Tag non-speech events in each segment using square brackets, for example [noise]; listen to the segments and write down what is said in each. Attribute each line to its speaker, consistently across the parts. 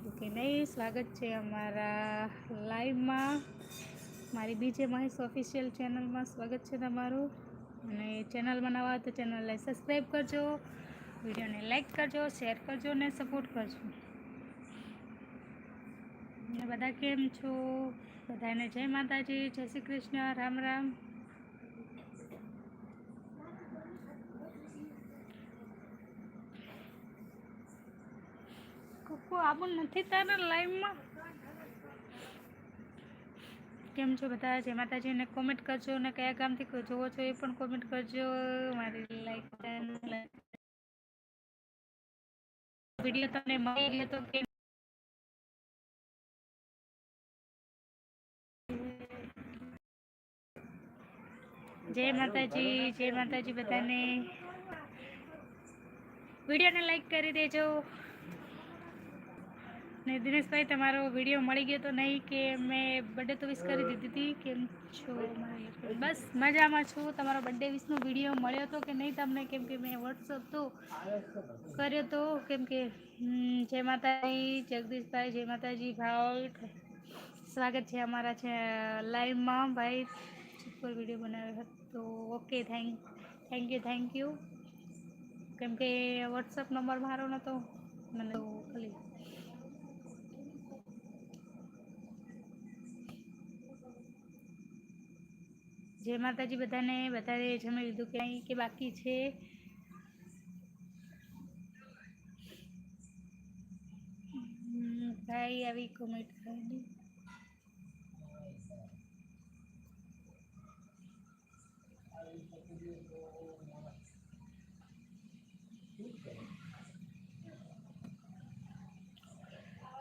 Speaker 1: કે નહીં સ્વાગત છે અમારા લાઈવમાં. મારી બીજે મહેશ ઓફિશિયલ ચેનલમાં સ્વાગત છે તમારું. અને ચેનલમાં નવા તો ચેનલને સબસ્ક્રાઈબ કરજો, વિડીયોને લાઈક કરજો, શેર કરજો ને સપોર્ટ કરજો. અને બધા કેમ છો? બધાને જય માતાજી, જય શ્રી કૃષ્ણ, રામ રામ. કોકો આવું નથી તારા લાઈવમાં? કેમ છો બધા? જય માતાજીને કોમેન્ટ કરજો અને કયા ગામથી જોવો છો એ પણ કોમેન્ટ કરજો. મારી ચેનલ વીડિયો તમને મળી ગયો તો કેમ જય માતાજી જય માતાજી બધાને. વિડીયોને લાઈક કરી દેજો. ને દિનેશભાઈ, તમારો વીડિયો મળી ગયો તો નહીં કે મેં બર્થડે તો વિશ કરી દીધી હતી. કેમ છો બસ મજામાં છું. તમારો બર્થડે વિશનો વીડિયો મળ્યો હતો કે નહીં તમને? કેમ કે મેં વોટ્સઅપ તો કર્યો તો. કેમ કે જય માતાજી, જગદીશભાઈ, જય માતાજી, ભાવ. સ્વાગત છે અમારા છે લાઈવમાં ભાઈ સુપર વીડિયો બનાવ્યો હતો. Okay thank thank you thank you કેમ કે વોટ્સઅપ નંબર મારો નહોતો મને ખાલી જય માતાજી બધાને. બધાએ જમી લીધું કે અહીં કે બાકી છે? ભાઈ આવી કોમેન્ટ કરી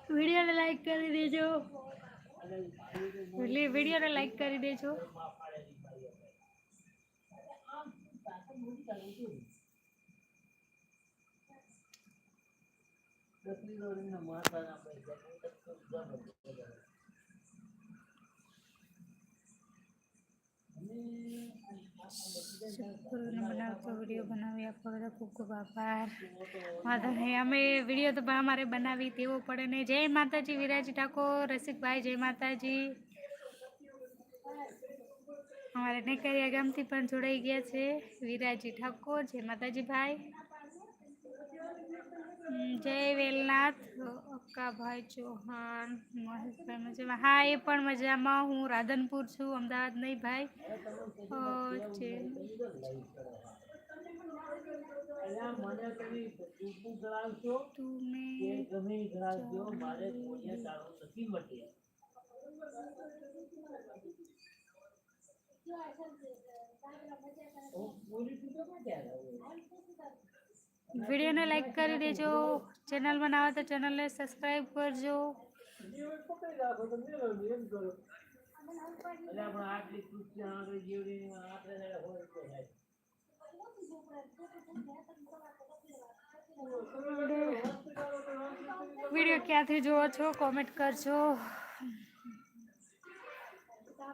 Speaker 1: વિડીયોને લાઈક કરી દેજો. વિડીયોને લાઈક કરી દેજો. બનાવતો વીડિયો બનાવી આપવા બધા ખૂબ ખૂબ આભાર. નહીં અમે વીડિયો તો અમારે બનાવી દેવો પડે ને જય માતાજી, વિરાજ ઠાકોર, રસિકભાઈ, જય માતાજી. નેકરિયા ગામથી પણ જોડાઈ ગયા છે વિરાજી ઠાકોર જય માતાજી ભાઈ હમ, જય વેલનાથ અક્કાભાઈ ચૌહાણ મહેશભાઈ મજામાં. હા એ પણ મજામાં. હું રાધનપુર છું અમદાવાદ નહીં ભાઈ. અ, જે તમે વિડીયોને લાઈક કરી દેજો. ચેનલમાં બનાવો તો ચેનલને સબસ્ક્રાઈબ કરજો. વીડિયો ક્યાંથી જુઓ છો? કોમેન્ટ કરજો.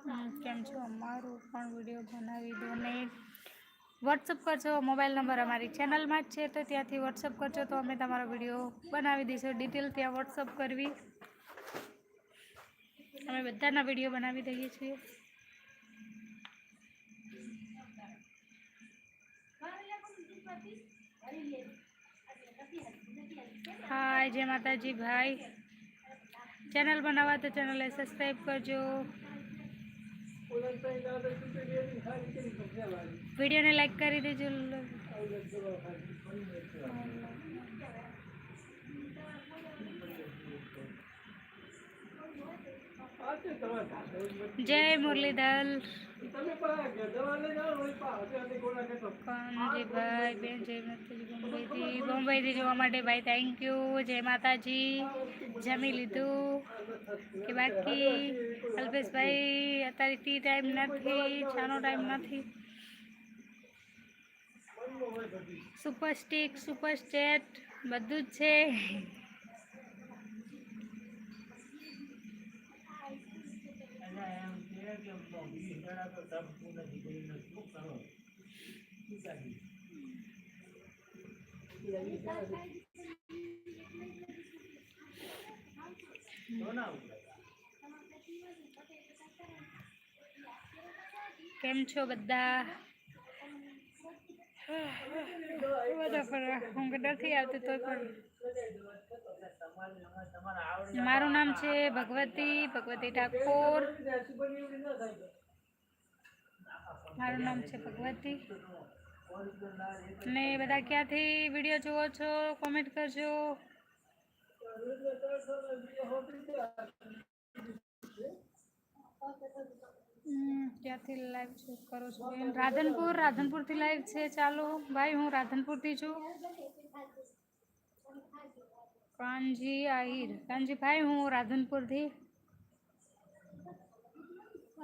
Speaker 1: કેમ છો? અમારું પણ વીડિયો બનાવી દો ને વોટ્સઅપ કરજો મોબાઈલ નંબર અમારી ચેનલમાં જ છે, તો ત્યાંથી વોટ્સઅપ કરશો તો અમે તમારો વીડિયો બનાવી દઈશું. ડિટેલ ત્યાં વોટ્સઅપ કરવી. અમે બધાના વીડિયો બનાવી દઈએ છીએ. હાય, જય માતાજી ભાઈ. ચેનલ બનાવવા તો ચેનલને સબસ્ક્રાઈબ કરજો. વિડીયોને લાઈક કરી દેજો જય મુરલીધર. કનજીભાઈ બેન, જય માતાજી બોમ્બેથી બોમ્બેથી જોવા માટે ભાઈ થેન્ક યુ જય માતાજી. જમી લીધું. કે બાકી, અલ્પેશભાઈ, અત્યારે ટી ટાઈમ નથી ચાનો ટાઈમ નથી. સુપર સ્ટીક સુપર સ્ટેટ બધું જ છે. કેમ છો બધા? બધા ફરવા હું કે નથી આવતી તો મારું નામ છે ભગવતી ભગવતી ઠાકોર. મારું નામ છે ભગવતી. ને બધા ક્યાંથી વીડિયો જુઓ છો? કોમેન્ટ કરજો. ક્યાંથી લાઈવ છે? કરો છો રાધનપુર, રાધનપુરથી લાઈવ છે ચાલો. ભાઈ, હું રાધનપુરથી છું. કાનજી આહિર. કાનજી ભાઈ, હું રાધનપુરથી.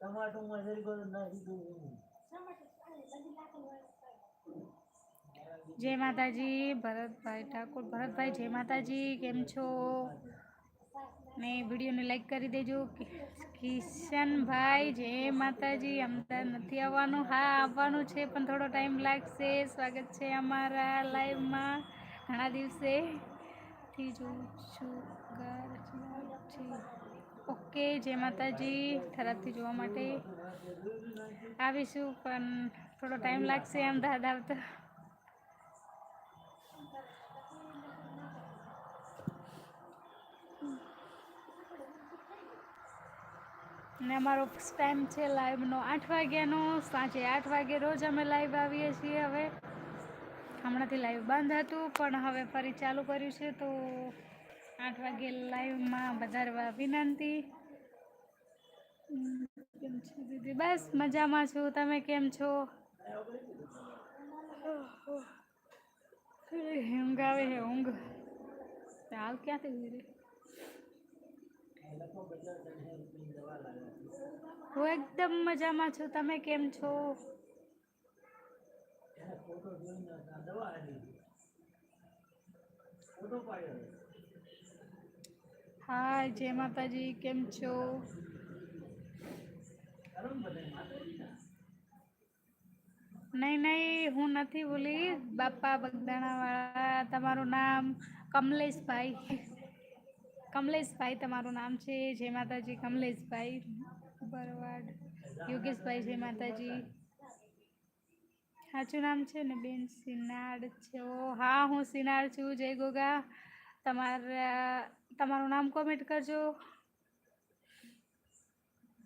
Speaker 2: ટમાટોમાં જરીકો નાખી દઉં
Speaker 1: જય માતાજી, ભરતભાઈ ઠાકોર. ભરતભાઈ, જય માતાજી, કેમ છો? ને વિડીયોને લાઈક કરી દેજો. કિશનભાઈ, જય માતાજી. અમદાવાદ નથી આવવાનું. હા, આવવાનું છે, પણ થોડો ટાઈમ લાગશે. સ્વાગત છે અમારા લાઈવમાં ઘણા દિવસે જોઉં છું. ઓકે, જય માતાજી. થરાદથી જોવા માટે આવીશું, પણ થોડો ટાઈમ લાગશે અમદાવાદ આવતા. ને અમારો ટાઈમ છે લાઈવનો આઠ વાગ્યાનો. સાંજે આઠ વાગે રોજ અમે લાઈવ આવીએ છીએ હવે. હમણાંથી લાઈવ બંધ હતું, પણ હવે ફરી ચાલુ કર્યું છે, તો આઠ વાગે લાઈવમાં વધારવા વિનંતી. કેમ છો દીદી? બસ મજામાં છું. તમે કેમ છો? ઊંઘ આવે છે ઊંઘ. હાલ ક્યાંથી દીદી હું એકદમ મજામાં છું. તમે કેમ છો?
Speaker 2: ફોટો જોઈને દવા ફોટો પાડ્યો
Speaker 1: હાય, જય માતાજી, કેમ છો? નહીં નહીં, હું નથી બોલી બાપા બગદાણાવાળા, તમારું નામ કમલેશભાઈ. કમલેશભાઈ તમારું નામ છે. જય માતાજી, કમલેશભાઈ. બરવાડ યોગેશભાઈ, જય માતાજી. સાચું નામ છે ને, બેન? સિનાડ છો. હા, હું સિનાડ છું. જય ગોગા. તમારા તમારું નામ કોમેન્ટ કરજો.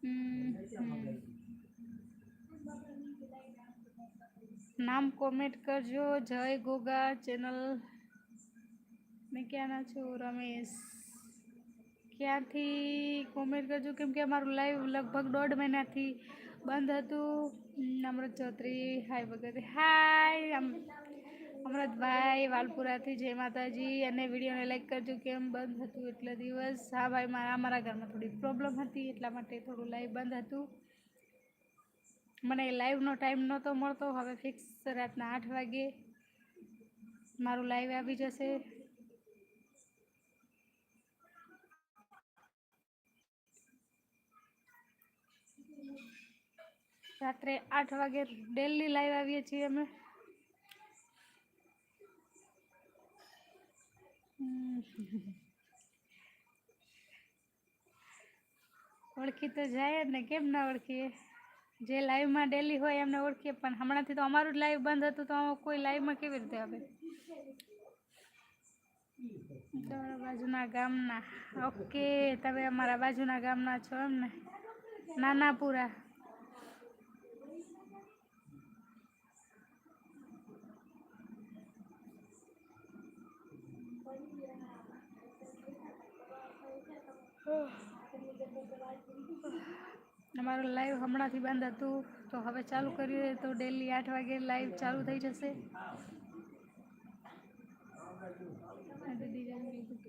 Speaker 1: હમ, હમ. નામ કોમેન્ટ કરજો. જય ગોગા ચેનલ મેં ક્યાંના છું રમેશ? ક્યાંથી કોમેન્ટ કરજો? કેમ કે અમારું લાઈવ લગભગ દોઢ મહિનાથી બંધ હતું. હમ, અમૃત ચૌધરી હાય વગેરે. હાય અમ- અમૃતભાઈ વાલપુરાથી જય માતાજી. અને વિડીયોને લાઈક કરજો કેમ બંધ હતું એટલા દિવસ? હા ભાઈ, મારા અમારા ઘરમાં થોડી પ્રોબ્લેમ હતી, એટલા માટે થોડું લાઈવ બંધ હતું. મને લાઈવનો ટાઈમ નહોતો મળતો. હવે ફિક્સ રાતના આઠ વાગે મારું લાઈવ આવી જશે. રાત્રે આઠ વાગે ડેલી લાઈવ આવીએ છીએ અમે. [laughs] ઓળખી તો જાય જ ને, કેમ ના ઓળખીએ? જે લાઈવમાં ડેલી હોય એમને ઓળખીએ, પણ હમણાંથી તો અમારું જ લાઈવ બંધ હતું, તો કોઈ લાઈવમાં કેવી રીતે આવે? તમારા બાજુના ગામના. ઓકે તમે અમારા બાજુના ગામના છો એમ ને નાનાપુરા. અમારું લાઈવ હમણાંથી બંધ હતું. તો હવે ચાલુ કર્યું તો ડેલી આઠ વાગે લાઈવ ચાલુ થઈ જશે.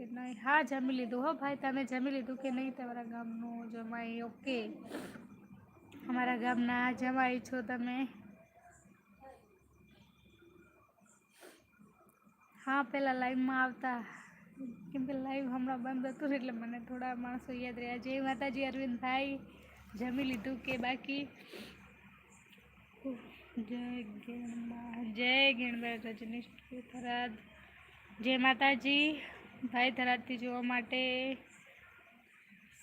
Speaker 1: નહીં. હા, જમી લીધું. હો, ભાઈ, તમે જમી લીધું કે નહીં? તમારા ગામનું જમાઈ ઓકે અમારા ગામના જમાઈ છો તમે. હા પહેલાં લાઈવમાં આવતા. કેમ કે લાઈવ હમણાં બંધ હતું ને એટલે મને થોડા માણસો યાદ રહ્યા. જય માતાજી, અરવિંદભાઈ. જમી લીધું કે બાકી? જય ગેણમાં જય ગેણભાઈ રજનીશ થરાદ. જય માતાજી. ભાઈ થરાદથી જોવા માટે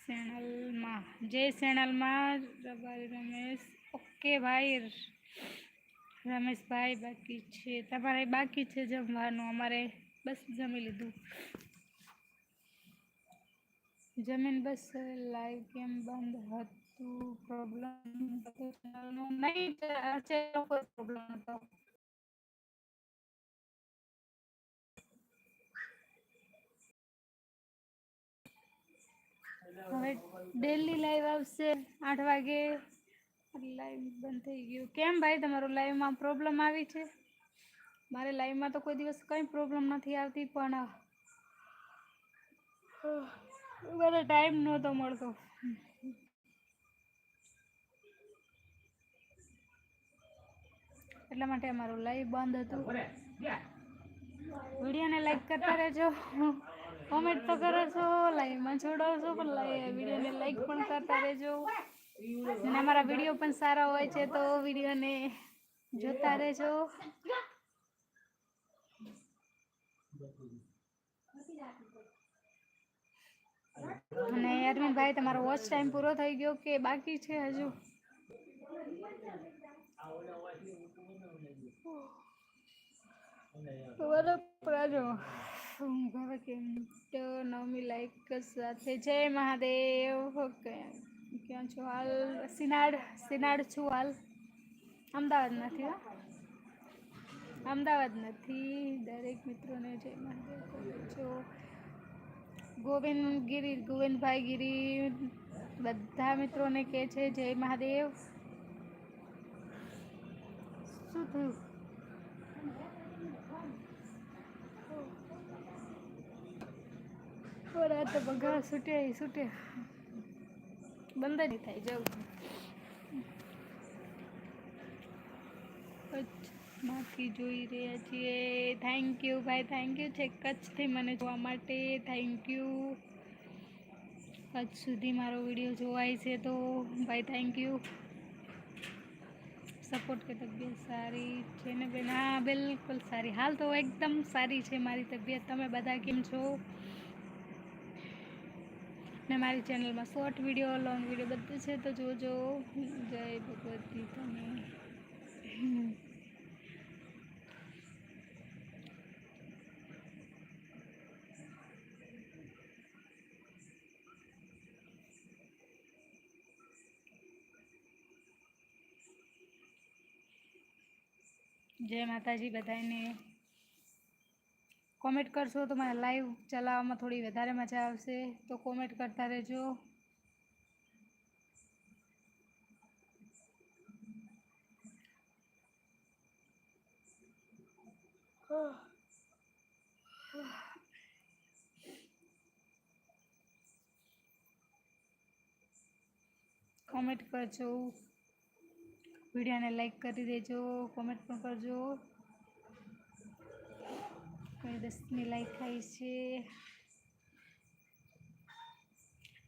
Speaker 1: સેણલમાં. જય સેણલમાં, રબારી રમેશ. ઓકે ભાઈ, રમેશભાઈ બાકી છે. તમારે બાકી છે જમવાનું અમારે? બસ જમી લીધું. જમીન બસ લાઈવ કેમ બંધ હતું. પ્રોબ્લેમ નહીં પ્રોબ્લેમ હતો હવે ડેલી લાઈવ આવશે આઠ વાગે. લાઈવ બંધ થઈ ગયું. કેમ ભાઈ, તમારું લાઈવમાં પ્રોબ્લેમ આવી છે? મારે લાઈવમાં તો કોઈ દિવસ કંઈ પ્રોબ્લેમ નથી આવતી, પણ બધો ટાઈમ નહોતો મળતો. એટલા માટે અમારું લાઈવ બંધ હતું. વિડીયોને લાઈક કરતા રહેજો. કોમેન્ટ તો કરો છો લાઈવમાં છોડો છો, પણ વિડીયોને લાઈક પણ કરતા રહેજો. અને અમારા વીડિયો પણ સારા હોય છે, તો વિડીયોને જોતા રહેજો. અને અરવિંદભાઈ તમારો વોચ ટાઈમ પૂરો થઈ ગયો કે બાકી છે હજુ? આજો ઘરે કેમ તો નવમી લાઈક સાથે. જય મહાદેવ. ક્યાં છો હાલ? સિનાડ સિનાડ છું હાલ. અમદાવાદ નથી હો. અમદાવાદ નથી. દરેક મિત્રોને જય મહાદેવ કહું છું. ગોવિંદ ગિરી ગોવિંદભાઈ ગિરી બધા મિત્રોને કહે છે જય મહાદેવ. શું થયું? ઓરા તો બગાડ છૂટ્યા છૂટ્યા બંધ નહીં થાય, જવું. કચ્છમાંથી જોઈ રહ્યા છીએ. થેન્ક યુ ભાઈ. થેન્ક યુ છે કચ્છથી મને જોવા માટે. થેન્ક યુ કચ્છ સુધી મારો વીડિયો જોવાય છે તો, ભાઈ થેન્ક યુ સપોર્ટ કે તબિયત સારી છે ને, બેન? હા, બિલકુલ સારી. હાલ તો એકદમ સારી છે મારી તબિયત. તમે બધા કેમ છો? ને મારી ચેનલમાં શોર્ટ વીડિયો લોંગ વીડિયો બધું છે તો જોજો. જય ભગવતી તમે. જય માતાજી બધાને કોમેન્ટ કરશો તો મારા લાઈવ ચલાવવામાં થોડી વધારે મજા આવશે. તો કોમેન્ટ કરતા રહેજો. કોમેન્ટ કરજો. વિડીયોને લાઈક કરી દેજો કોમેન્ટ પણ કરજો. દસની લાઈક થાય છે.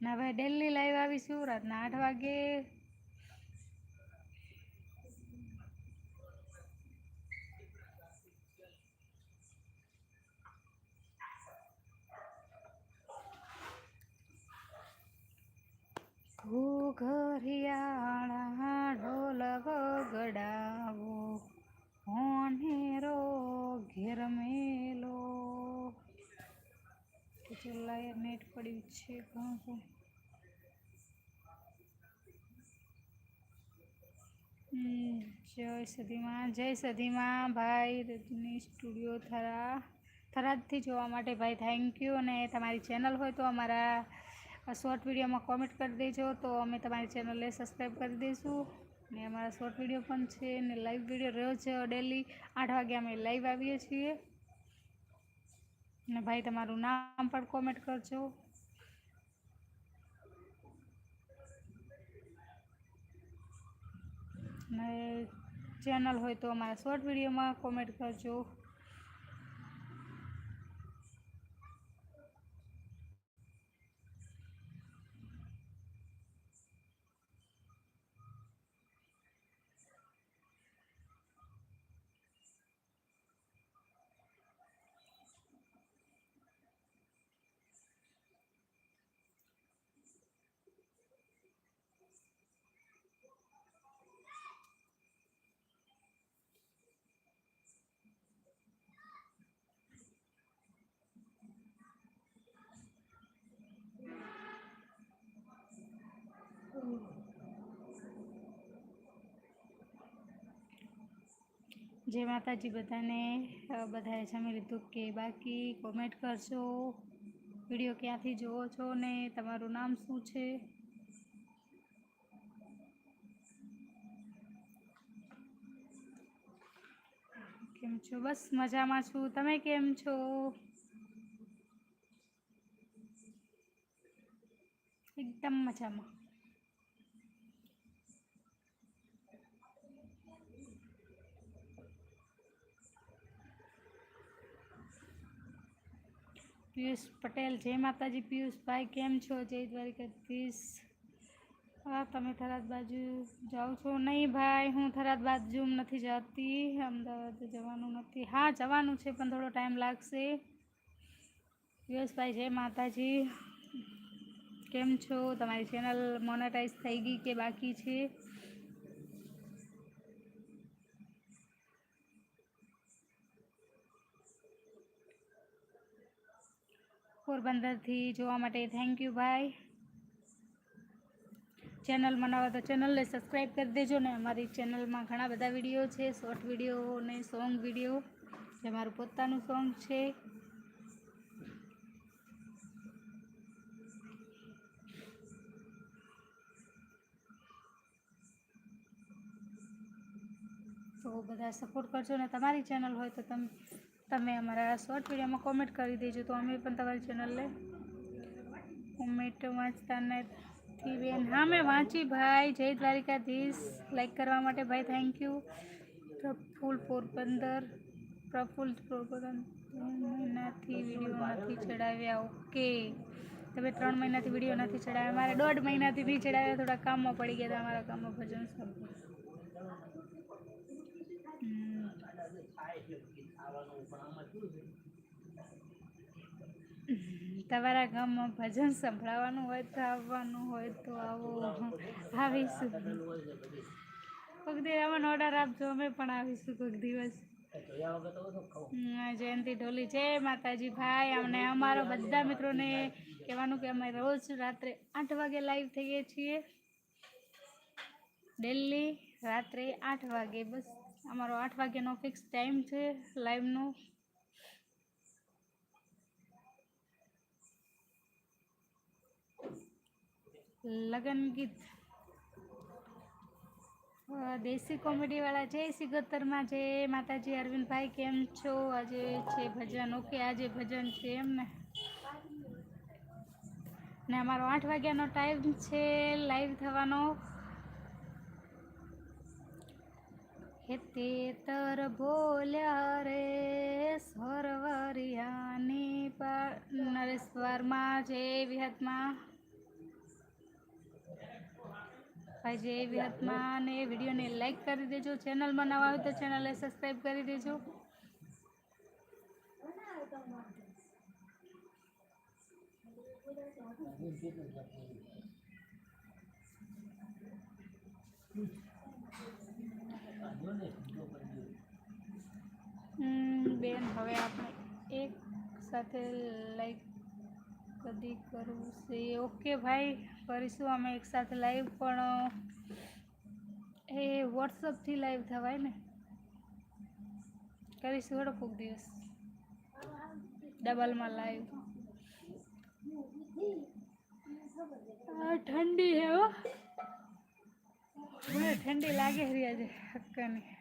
Speaker 1: ના, ભાઈ ડેલી લાઈવ આવીશું, રાતના આઠ વાગે. ઘરિયાળા ઢોલ વગડાવો. હોનેરો ઘેર મેલો ચલાય નેટ પડ્યું છે ઘણું જય સદીમાં જય સધીમાં ભાઈ રજની સ્ટુડિયો થરા, થરાદથી જોવા માટે ભાઈ થેન્ક યુ અને તમારી ચેનલ હોય તો અમારા શોર્ટ વિડીયોમાં કોમેન્ટ કરી દેજો તો અમે તમારી ચેનલને સબસ્ક્રાઈબ કરી દઈશું ને અમારા શોર્ટ વીડિયો પણ છે ને લાઈવ વીડિયો રોજ ડેલી આઠ વાગે અમે લાઈવ આવીએ છીએ. ને ભાઈ તમારું નામ પણ કોમેન્ટ કરજો. ને ચેનલ હોય તો અમારા શોર્ટ વિડીયોમાં કોમેન્ટ કરજો. જય માતાજી બધાને. બધાએ જમી લીધું કે બાકી કોમેન્ટ કરજો વીડિયો ક્યાંથી જુઓ છો ને તમારું નામ શું છે? કેમ છો? બસ મજામાં છું. તમે કેમ છો? એકદમ મજામાં. પિયુષ પટેલ. જય માતાજી પિયુષભાઈ કેમ છો? જય દ્વારિકાધીશ હા, તમે થરાદ બાજુ જાઓ છો? નહીં ભાઈ, હું થરાદ બાજુ નથી જતી. અમદાવાદ જવાનું નથી. હા, જવાનું છે, પણ થોડો ટાઈમ લાગશે. પિયુષભાઈ જય માતાજી. કેમ છો? તમારી ચેનલ મોનેટાઈઝ થઈ ગઈ કે બાકી છે? પોરબંદરથી જોવા માટે થેન્ક યુ ભાઈ ચેનલ બનાવો તો ચેનલને સબસ્ક્રાઈબ કરી દેજો ને. અમારી ચેનલમાં ઘણા બધા વીડિયો છે શોર્ટ વીડિયો ને સોંગ વીડિયો જે મારું પોતાનું સોંગ છે. તો બધા સપોર્ટ કરજો ને. તમારી ચેનલ હોય તો તમે તમે અમારા શોર્ટ વિડીયોમાં કોમેન્ટ કરી દેજો તો અમે પણ તમારી ચેનલને કોમેન્ટ વાંચતા નથી બેન. હા, મેં વાંચી ભાઈ. જય દ્વારિકાધીશ. લાઈક કરવા માટે ભાઈ થેન્ક યુ પ્રફુલ પોરબંદર. પ્રફુલ પોરબંદર. મહિનાથી વીડિયો નથી ચડાવ્યા. ઓકે તમે ત્રણ મહિનાથી વીડિયો નથી ચડાવ્યા. મારે દોઢ મહિનાથી નહીં ચડાવ્યા. થોડા કામમાં પડી ગયા હતા. અમારા કામમાં ભજન સાંભળ્યું તમારા ગામમાં ભજન સંભળાવવાનું હોય તો આવવાનું હોય તો આવો, આવીશું. કોઈક દિવસ ઓર્ડર આપજો, અમે પણ આવીશું કોઈક દિવસ. જયંતિ ઢોલી જય માતાજી ભાઈ, અમને અમારા બધા મિત્રોને કહેવાનું કે અમે રોજ રાત્રે આઠ વાગે લાઈવ થઈએ છીએ. ડેલી રાત્રે આઠ વાગે, બસ. અમારો આઠ વાગ્યાનો ફિક્સ ટાઈમ છે લાઈવનો લગન ગીત. દેશી કોમેડીવાળા જય સિગોતરમાં જે માતાજી, અરવિંદભાઈ, કેમ છો? આજે છે ભજન. ઓકે, આજે ભજન છે એમ ને ને અમારો આઠ વાગ્યાનો ટાઈમ છે લાઈવ થવાનો. હેતે તર બોલ્યા રે સ્વરવરિયાની પર, નરેશ વર્મા જય વિહતમાં. ભાઈ, જે વિહતમાં ને વિડીયોને લાઈક કરી દેજો. ચેનલમાં નવા હોય તો ચેનલને સબસ્ક્રાઈબ કરી દેજો. Thank બેન હવે આપણે એક સાથે લાઈક કદી કરવું છે. ઓકે ભાઈ, કરીશું અમે એક સાથે લાઈવ પણ, એ વોટ્સઅપથી લાઈવ થવાય ને. કરીશું હેડો કોઈક દિવસ. ડબલમાં લાઈવ આ ઠંડી હે હો. મને ઠંડી લાગે છે આજે હક્કાની.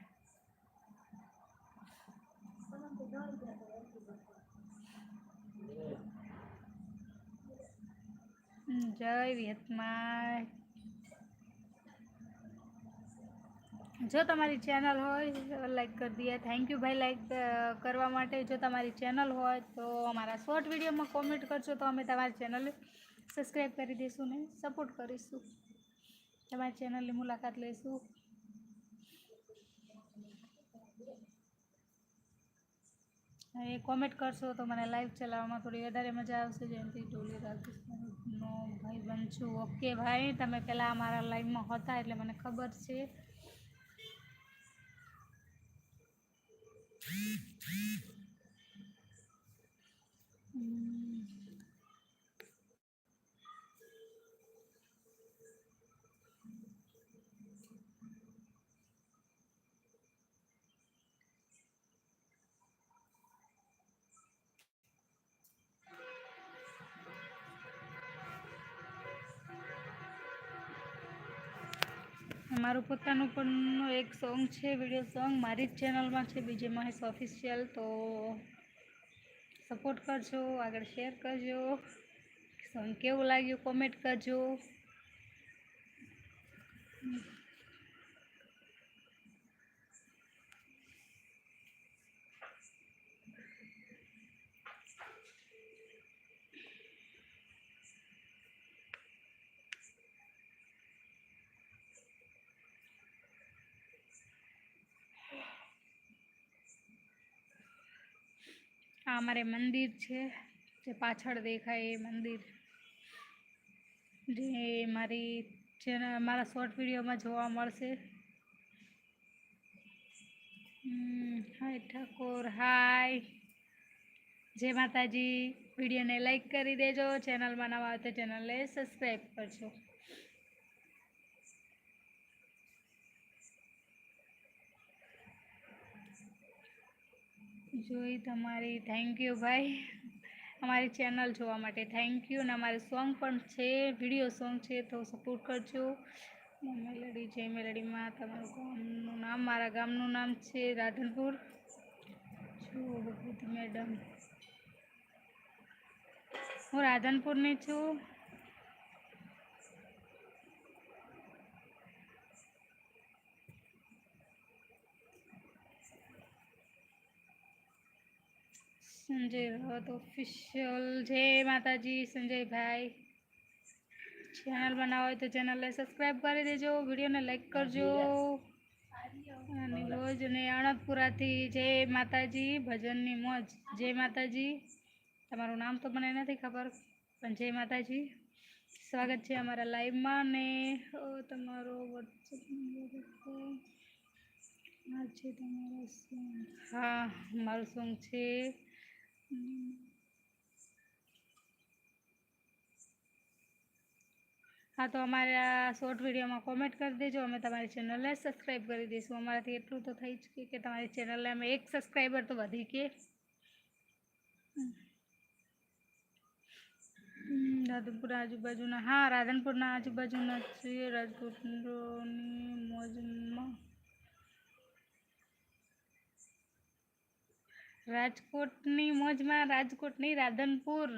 Speaker 1: જય વિયતમાં જો તમારી ચેનલ હોય લાઈક કરી દઈએ. થેન્ક યુ ભાઈ લાઈક કરવા માટે. જો તમારી ચેનલ હોય, તો અમારા શોર્ટ વિડીયોમાં કોમેન્ટ કરશો તો અમે તમારી ચેનલ સબસ્ક્રાઈબ કરી દઈશું ને સપોર્ટ કરીશું. તમારી ચેનલની મુલાકાત લઈશું. એ કોમેન્ટ કરશો તો મને લાઈવ ચલાવવામાં થોડી વધારે મજા આવશે. જેમથી ટોલી રાજસ્થાનનો ભાઈ બનશું ઓકે ભાઈ, તમે પહેલાં અમારા લાઈવમાં હતા એટલે મને ખબર છે. હમ. મારું પોતાનું પણ એક સોંગ છે વીડિયો સોંગ મારી જ ચેનલમાં છે, બીજે મહેશ ઓફિશિયલ તો સપોર્ટ કરજો, આગળ શેર કરજો. સોંગ કેવું લાગ્યું કોમેન્ટ કરજો. અમારે મંદિર છે, જે પાછળ દેખાય એ મંદિર. જે મારી ચેનલ મારા શોર્ટ વિડીયોમાં જોવા મળશે. હાય ઠાકોર, હાય. જય માતાજી. વિડીયોને લાઈક કરી દેજો. ચેનલમાં નવા આવતા ચેનલને સબસ્ક્રાઈબ કરજો. જોઈ તમારી થેન્ક યુ ભાઈ. અમારી ચેનલ જોવા માટે થેન્ક યુ અને અમારે સોંગ પણ છે વીડિયો સોંગ છે, તો સપોર્ટ કરજો. મેલડી જય મેલડીમાં તમારું ગામનું નામ, મારા ગામનું નામ છે રાધનપુર. છું ભગવતી મેડમ હું રાધનપુરની છું. સંજય ભગત ઓફિશિયલ જય માતાજી સંજયભાઈ ચેનલ બનાવો હોય તો ચેનલને સબસ્ક્રાઈબ કરી દેજો વિડીયોને લાઈક કરજો. અને રોજ ને અણદપુરાથી જય માતાજી, ભજનની મોજ. જય માતાજી. તમારું નામ તો મને નથી ખબર, પણ જય માતાજી. સ્વાગત છે અમારા લાઈવમાં ને તમારો વોટ્સઅપ નંબર છે તમારો હા, મારું સોંગ છે. હા, તો અમારા શોર્ટ વિડીયોમાં કોમેન્ટ કરી દેજો. અમે તમારી ચેનલને સબસ્ક્રાઈબ કરી દઈશું. અમારાથી એટલું તો થઈ જ કે તમારી ચેનલને અમે એક સબસ્ક્રાઈબર તો વધી કે. રાધનપુર આજુબાજુના, હા, રાધનપુરના આજુબાજુના છીએ. રાજકોટની મોજમાં. રાજકોટની મોજમાં રાજકોટની રાધનપુર.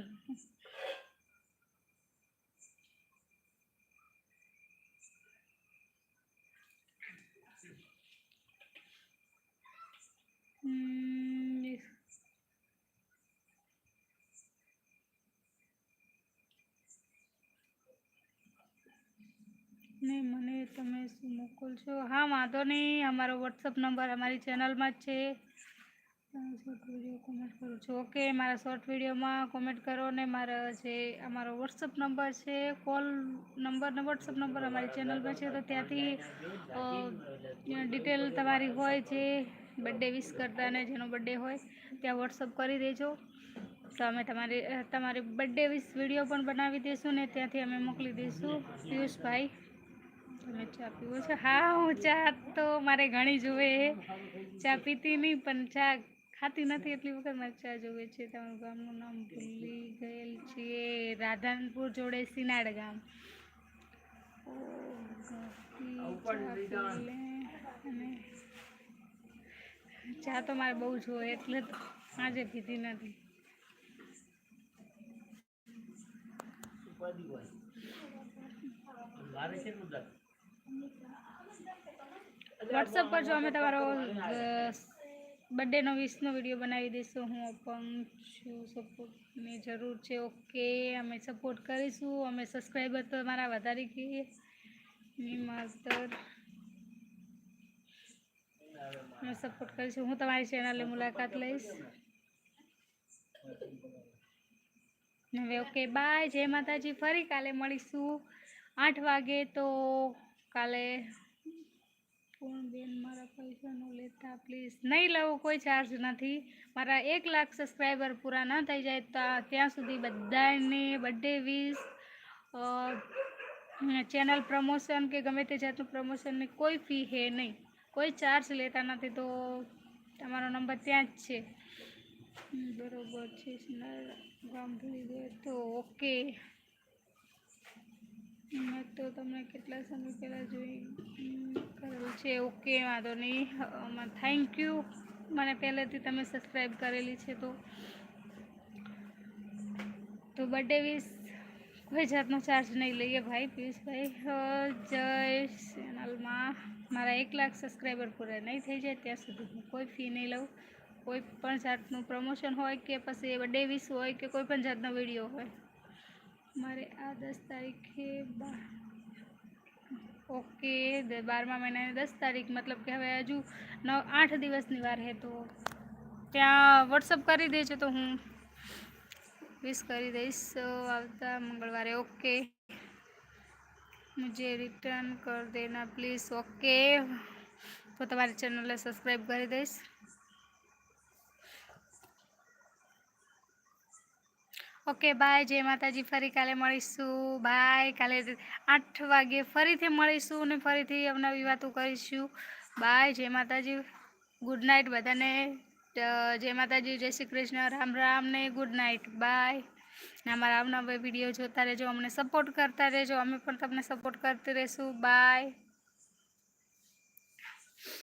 Speaker 1: નહીં મને તમે શું મોકલશો? હા, વાંધો નહીં. અમારો વોટ્સઅપ નંબર અમારી ચેનલમાં જ છે. શોર્ટ કોમેન્ટ કરું છું ઓકે, મારા શોર્ટ વિડીયોમાં કોમેન્ટ કરો ને મારા જે અમારો વોટ્સઅપ નંબર છે કોલ નંબર ને વોટ્સઅપ નંબર અમારી ચેનલમાં છે, તો ત્યાંથી ડિટેલ તમારી હોય જે બર્થડે વિશ કરતા ને જેનો બર્થડે હોય, ત્યાં વોટ્સઅપ કરી દેજો. તો અમે તમારી તમારી બર્થડે વિશ વીડિયો પણ બનાવી દઈશું ને ત્યાંથી અમે મોકલી દઈશું પિયુષભાઈ, તમે ચા પીવો છો? હા, હું ચા તો મારે ઘણી જુએ ચા પીતી નહીં, પણ ચા ખાતી નથી એટલી વખત મરચા ચા જોવે છે તમારું ગામનું નામ ભૂલી ગયેલ છીએ. રાધનપુર જોડે સિનાડ ગામ. ચા તો મારે બહુ જોવે એટલે તો આજે પીધી નથી. વોટ્સઅપ પર જો અમે તમારો બર્થડેનો વીસનો વીડિયો બનાવી દઈશું. હું અપંગ છું સપોર્ટની જરૂર છે. ઓકે, અમે સપોર્ટ કરીશું. અમે સબસ્ક્રાઈબર તો મારા વધારી કહીએ. માસ્તર અમે સપોર્ટ કરીશું. હું તમારી ચેનલની મુલાકાત લઈશ. હવે ઓકે બાય જય માતાજી. ફરી કાલે મળીશું. આઠ વાગે તો કાલે કોણ બેન, મારા પૈસાનો લેતા પ્લીઝ નહીં લઉં કોઈ ચાર્જ નથી. મારા એક લાખ સબસ્ક્રાઈબર પૂરા ન થઈ જાય તો ત્યાં સુધી બધાને બર્થડે વિશ ચેનલ પ્રમોશન કે ગમે તે જાતનું પ્રમોશનની કોઈ ફી હે નહીં. કોઈ ચાર્જ લેતા નથી તો તમારો નંબર ત્યાં જ છે. બરોબર છે તો ઓકે મેં તો તમને કેટલા સમય પહેલાં જોઈ કરેલું છે. ઓકે, વાંધો નહીં. થેન્ક યુ મને પહેલેથી તમે સબસ્ક્રાઈબ કરેલી છે તો. તો બર્થડે વિશ કોઈ જાતનો ચાર્જ નહીં લઈએ ભાઈ, પિયુષભાઈ. જય ચેનલમાં મારા એક લાખ સબસ્ક્રાઈબર પૂરા નહીં થઈ જાય, ત્યાં સુધી હું કોઈ ફી નહીં લઉં. કોઈ પણ જાતનું પ્રમોશન હોય કે પછી બર્થડે વિશ હોય કે કોઈ પણ જાતનો વીડિયો હોય. મારે આ દસ તારીખે બાર ઓકે બારમા મહિનાની દસ તારીખ, મતલબ કે હવે હજુ નવ આઠ દિવસની વાર હે તો ત્યાં વોટ્સઅપ કરી દેજો તો હું વિશ કરી દઈશ. આવતા મંગળવારે. ઓકે. મુજે રિટર્ન કર દેના પ્લીઝ ઓકે. તો તમારી ચેનલને સબસ્ક્રાઈબ કરી દઈશ. ઓકે, બાય, જય માતાજી. ફરી કાલે મળીશું. બાય. કાલે આઠ વાગે ફરીથી મળીશું અને ફરીથી અવનવી વાતો કરીશું. બાય, જય માતાજી. ગુડ નાઇટ બધાને. જય માતાજી, જય શ્રી કૃષ્ણ. રામ રામ ને ગુડ નાઇટ બાય ને અમારા અવનવા વીડિયો જોતા રહેજો, અમને સપોર્ટ કરતા રહેજો. અમે પણ તમને સપોર્ટ કરતી રહીશું. બાય